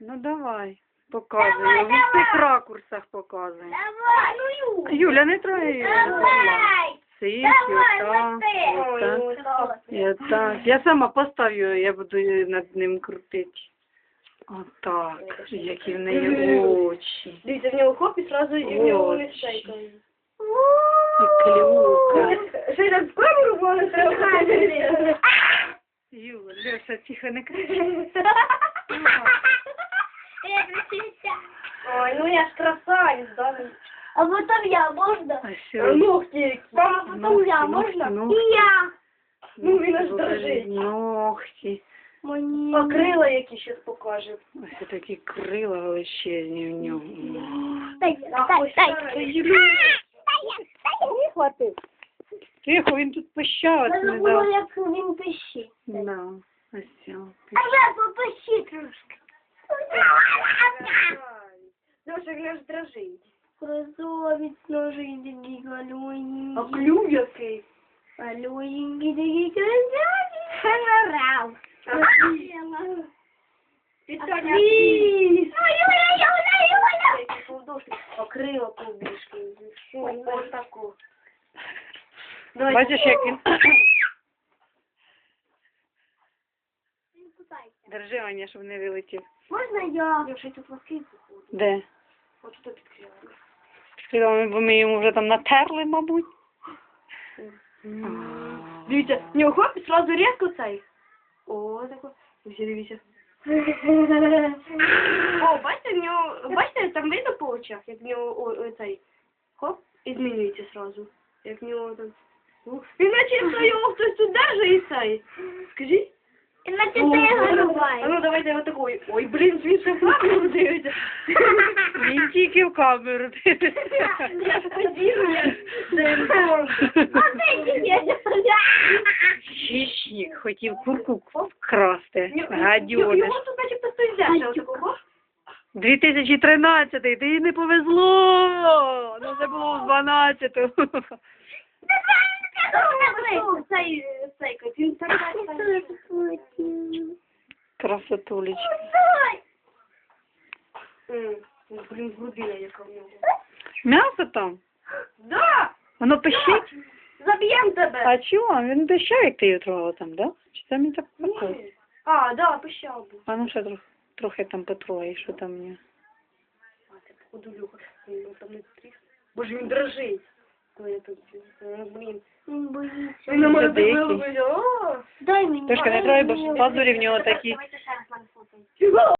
Ну давай, показуй. Давай, В усіх ракурсах показуй. Ну. Юля, не трогай. Я сама поставлю, я буду над ним крутити. Отак, які в неї очі. Дивіться, в нього хоп і сразу і в нього Очі. І клюка. Ще раз в камеру, треба. Леша, тихо, не кричи. Я. Ой, ну я ж красавець, да? А потом я, можно? А що? Ногті які. А потом я, ногти. И я. Ну, він аж дрожить. Ногті. Мне. А крила які ще покаже. Ось такі крила величезні в нього. Дай, дай, дай. Не хватить. Тихо, він тут пищати Я не забула, як він пищить. Да, ось цього. А я попищи трошки. Леша, він дрожить. Красавець ножий такий галюнький. А клюв який. Галюнький такий красавець. Ось таку. Бачиш, як він. Держи, Аня, щоб не вилетів. Можна я? Леша, тут воски походу. Де? От тут підкрила. Сказали, бо ми йому вже там натерли, мабуть. Дивіться, в нього хоп, і сразу різко цей. О, тако. Дивіться, дивіться. О, бачите, в нього, бачите, там видно по очах, як в нього о, о, цей. Хоп, і змінюється сразу. Як в нього там. Ну, Він наче якщо його хтось тут держить і цей. Скажіть. Іначе ти А голубай. ну давайте отакой. Ой, блін, він ще в камеру дивиться. Він тільки в камеру дивиться. Я ж я Хищник хотів курку вкрасти. Гадюниш. Його тут начебто хтось взяв. 2013, ти їй не повезло. Ну це було в 12-го. Цей, цей, він так Красотулечка. М, Блін, грудина яка в нього. М'ясо там? Да! Воно пищить? Заб'єм тебе! А чого? Він пищав, як ти його трогала там, да? Чи там він так прикольно? А, да, пищав був. А ну ще трохи, трохи там потрогай, що там є. А, це походу Люха. Він там не тріс. Боже, він дрожить. То я тут, ну, блін. Він на мене Дикий. дивився, блін. Дай мені. Трошки не трогай, бо ж пазурі в нього такі. Чого?